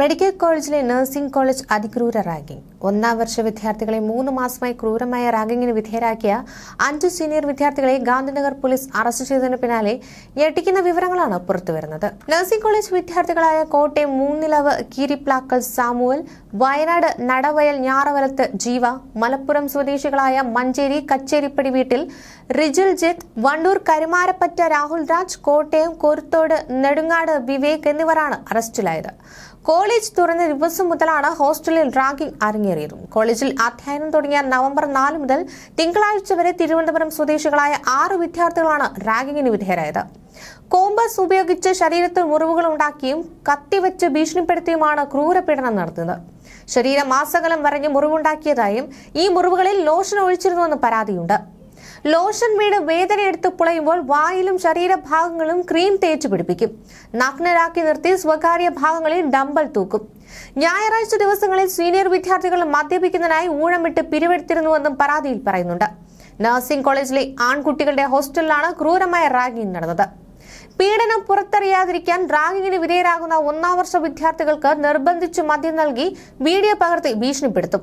Medical കോളേജിലെ nursing college അതിക്രൂര ragging. ഒന്നാം വർഷ വിദ്യാർത്ഥികളെ മൂന്ന് മാസമായി ക്രൂരമായ റാഗിങ്ങിന് വിധേയരാക്കിയ അഞ്ചു സീനിയർ വിദ്യാർത്ഥികളെ ഗാന്ധിനഗർ പോലീസ് അറസ്റ്റ് ചെയ്തതിന് പിന്നാലെ ഞെട്ടിക്കുന്ന വിവരങ്ങളാണ് പുറത്തുവരുന്നത്. നഴ്സിംഗ് കോളേജ് വിദ്യാർത്ഥികളായ കോട്ടയം മൂന്നിലവ് കീരിപ്ലാക്കൽ സാമുവൽ വയനാട് നടവയൽ ഞാറവലത്ത് ജീവ മലപ്പുറം സ്വദേശികളായ മഞ്ചേരി കച്ചേരിപ്പടി വീട്ടിൽ റിജിൽ ജിത്ത് വണ്ടൂർ കരുമാരപ്പറ്റ രാഹുൽ രാജ് കോട്ടയം കൊരുത്തോട് നെടുങ്ങാട് വിവേക് എന്നിവരാണ് അറസ്റ്റിലായത്. കോളേജ് തുറന്ന ദിവസം മുതലാണ് ഹോസ്റ്റലിൽ റാഗിംഗ് അരങ്ങേറിയത്. കോളേജിൽ അധ്യയനം തുടങ്ങിയ നവംബർ നാല് മുതൽ തിങ്കളാഴ്ച വരെ തിരുവനന്തപുരം സ്വദേശികളായ ആറ് വിദ്യാർത്ഥികളാണ് റാഗിങ്ങിന് വിധേയരായത്. കോമ്പസ് ഉപയോഗിച്ച് ശരീരത്തിൽ മുറിവുകൾ ഉണ്ടാക്കിയും കത്തിവെച്ച് ഭീഷണിപ്പെടുത്തിയുമാണ് ക്രൂരപീഡനം നടത്തുന്നത്. ശരീരം മാസകലം വരഞ്ഞ് മുറിവുണ്ടാക്കിയതായും ഈ മുറിവുകളിൽ ലോഷൻ ഒഴിച്ചിരുന്നുവെന്ന് പരാതിയുണ്ട്. ലോഷൻ വീട് വേദനയെടുത്ത് പുളയുമ്പോൾ വായിലും ശരീരഭാഗങ്ങളും ക്രീം തേച്ച് പിടിപ്പിക്കും. നഗ്നരാക്കി നിർത്തി സ്വകാര്യ ഭാഗങ്ങളിൽ ഡമ്പൽ തൂക്കും. ഞായറാഴ്ച ദിവസങ്ങളിൽ സീനിയർ വിദ്യാർത്ഥികൾ മദ്യപിക്കുന്നതിനായി ഊഴമിട്ട് പിരിവെടുത്തിരുന്നുവെന്നും പരാതിയിൽ പറയുന്നുണ്ട്. നഴ്സിംഗ് കോളേജിലെ ആൺകുട്ടികളുടെ ഹോസ്റ്റലിലാണ് ക്രൂരമായ റാഗിംഗ് നടന്നത്. പീഡനം പുറത്തറിയാതിരിക്കാൻ റാഗിങ്ങിന് വിധേയരാകുന്ന ഒന്നാം വർഷ വിദ്യാർത്ഥികൾക്ക് നിർബന്ധിച്ച് മദ്യം നൽകി വീഡിയോ പകർത്തി ഭീഷണിപ്പെടുത്തും.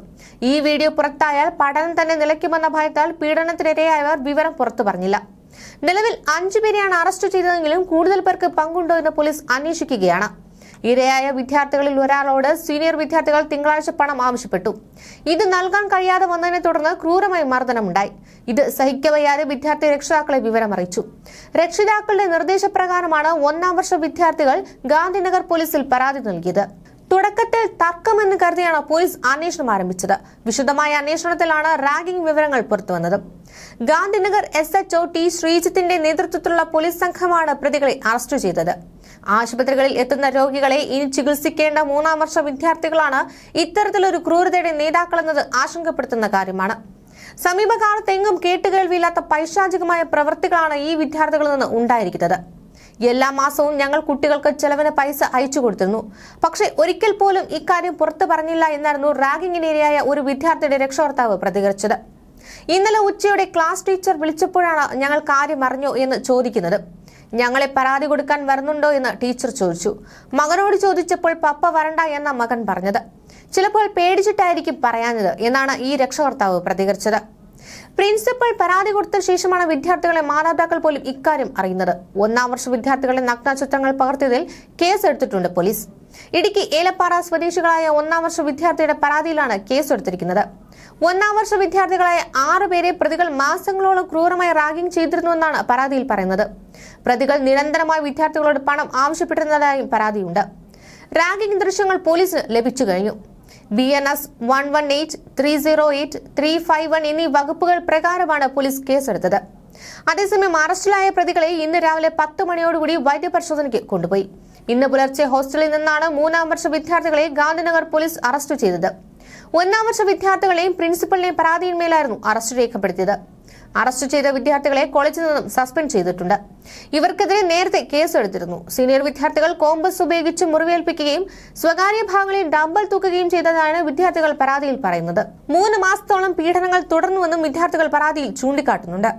ഈ വീഡിയോ പുറത്തായാൽ പഠനം തന്നെ നിലയ്ക്കുമെന്ന ഭയത്താൽ പീഡനത്തിനിരയായവർ വിവരം പുറത്തു പറഞ്ഞില്ല. നിലവിൽ അഞ്ചുപേരെയാണ് അറസ്റ്റ് ചെയ്തതെങ്കിലും കൂടുതൽ പേർക്ക് പങ്കുണ്ടോ എന്ന് പോലീസ് അന്വേഷിക്കുകയാണ്. ഇരയായ വിദ്യാർത്ഥികളിൽ ഒരാളോട് സീനിയർ വിദ്യാർത്ഥികൾ തിങ്കളാഴ്ച പണം ആവശ്യപ്പെട്ടു. ഇത് നൽകാൻ കഴിയാതെ വന്നതിനെ തുടർന്ന് ക്രൂരമായി മർദ്ദനമുണ്ടായി. ഇത് സഹിക്കവയ്യാതെ വിദ്യാർത്ഥി രക്ഷിതാക്കളെ വിവരമറിയിച്ചു. രക്ഷിതാക്കളുടെ നിർദ്ദേശപ്രകാരമാണ് ഒന്നാം വർഷ വിദ്യാർത്ഥികൾ ഗാന്ധിനഗർ പോലീസിൽ പരാതി നൽകിയത്. തുടക്കത്തിൽ തർക്കമെന്ന് കരുതിയാണ് പോലീസ് അന്വേഷണം ആരംഭിച്ചത്. വിശദമായ അന്വേഷണത്തിലാണ് റാഗിംഗ് വിവരങ്ങൾ പുറത്തുവന്നത്. ഗാന്ധിനഗർ എസ് എച്ച്ഒ ടി ശ്രീജിത്തിന്റെ നേതൃത്വത്തിലുള്ള പോലീസ് സംഘമാണ് പ്രതികളെ അറസ്റ്റ് ചെയ്തത്. ആശുപത്രികളിൽ എത്തുന്ന രോഗികളെ ഇനി ചികിത്സിക്കേണ്ട മൂന്നാം വർഷ വിദ്യാർത്ഥികളാണ് ഇത്തരത്തിലൊരു ക്രൂരതയുടെ നേതാക്കളെന്നത് ആശങ്കപ്പെടുത്തുന്ന കാര്യമാണ്. സമീപകാലത്തെങ്ങും കേട്ടുകേൾവിയില്ലാത്ത പൈശാചികമായ പ്രവൃത്തികളാണ് ഈ വിദ്യാർത്ഥികളിൽ നിന്ന് ഉണ്ടായിരിക്കുന്നത്. എല്ലാ മാസവും ഞങ്ങൾ കുട്ടികൾക്ക് ചെലവിന് പൈസ അയച്ചു കൊടുത്തിരുന്നു. പക്ഷേ ഒരിക്കൽ പോലും ഇക്കാര്യം പുറത്തു പറഞ്ഞില്ല എന്നായിരുന്നു റാഗിങ്ങിനിരയായ ഒരു വിദ്യാർത്ഥിയുടെ രക്ഷകർത്താവ് പ്രതികരിച്ചത്. ഇന്നലെ ഉച്ചയോടെ ക്ലാസ് ടീച്ചർ വിളിച്ചപ്പോഴാണ് ഞങ്ങൾ കാര്യം അറിഞ്ഞു എന്ന് ചോദിക്കുന്നത്. ഞങ്ങളെ പരാതി കൊടുക്കാൻ വരുന്നുണ്ടോ എന്ന് ടീച്ചർ ചോദിച്ചു. മകനോട് ചോദിച്ചപ്പോൾ പപ്പ വരണ്ട എന്ന മകൻ പറഞ്ഞത്. ചിലപ്പോൾ പേടിച്ചിട്ടായിരിക്കും പറയാഞ്ഞത് എന്നാണ് ഈ രക്ഷകർത്താവ് പ്രതികരിച്ചത്. പ്രിൻസിപ്പൽ പരാതി കൊടുത്ത ശേഷമാണ് വിദ്യാർത്ഥികളെ മാതാപിതാക്കൾ പോലും ഇക്കാര്യം അറിയുന്നത്. ഒന്നാം വർഷ വിദ്യാർത്ഥികളെ നഗ്ന ചിത്രങ്ങൾ പകർത്തിയതിൽ കേസെടുത്തിട്ടുണ്ട് പോലീസ്. ഇടുക്കി ഏലപ്പാറ സ്വദേശികളായ ഒന്നാം വർഷ വിദ്യാർത്ഥിയുടെ പരാതിയിലാണ് കേസെടുത്തിരിക്കുന്നത്. ഒന്നാം വർഷ വിദ്യാർത്ഥികളായ ആറ് പേരെ പ്രതികൾ മാസങ്ങളോളം ക്രൂരമായി റാഗിംഗ് ചെയ്തിരുന്നുവെന്നാണ് പരാതിയിൽ പറയുന്നത്. പ്രതികൾ നിരന്തരമായി വിദ്യാർത്ഥികളോട് പണം ആവശ്യപ്പെട്ടിരുന്നതായും പരാതിയുണ്ട്. റാഗിംഗ് ദൃശ്യങ്ങൾ പോലീസിന് ലഭിച്ചു കഴിഞ്ഞു. B N S one one eight three zero eight three five one എന്നീ വകുപ്പുകൾ പ്രകാരമാണ് പോലീസ് കേസെടുത്തത്. അതേസമയം അറസ്റ്റിലായ പ്രതികളെ ഇന്ന് രാവിലെ പത്ത് മണിയോടുകൂടി വൈദ്യപരിശോധനയ്ക്ക് കൊണ്ടുപോയി. ഇന്ന് പുലർച്ചെ ഹോസ്റ്റലിൽ നിന്നാണ് മൂന്നാം വർഷ വിദ്യാർത്ഥികളെ ഗാന്ധിനഗർ പോലീസ് അറസ്റ്റ് ചെയ്തത്. ഒന്നാം വർഷ വിദ്യാർത്ഥികളെയും പ്രിൻസിപ്പലിനെയും പരാതിയിന്മേലായിരുന്നു അറസ്റ്റ് രേഖപ്പെടുത്തിയത്. അറസ്റ്റ് ചെയ്ത വിദ്യാർത്ഥികളെ കോളേജിൽ നിന്നും സസ്പെൻഡ് ചെയ്തിട്ടുണ്ട്. ഇവർക്കെതിരെ നേരത്തെ കേസെടുത്തിരുന്നു. സീനിയർ വിദ്യാർത്ഥികൾ കോമ്പസ് ഉപയോഗിച്ച് മുറിവേൽപ്പിക്കുകയും സ്വകാര്യ ഭാഗങ്ങളിൽ ഡംബൽ തൂക്കുകയും ചെയ്തതാണ് വിദ്യാർത്ഥികൾ പരാതിയിൽ പറയുന്നത്. മൂന്ന് മാസത്തോളം പീഡനങ്ങൾ തുടർന്നുവെന്നും വിദ്യാർത്ഥികൾ പരാതിയിൽ ചൂണ്ടിക്കാട്ടുന്നുണ്ട്.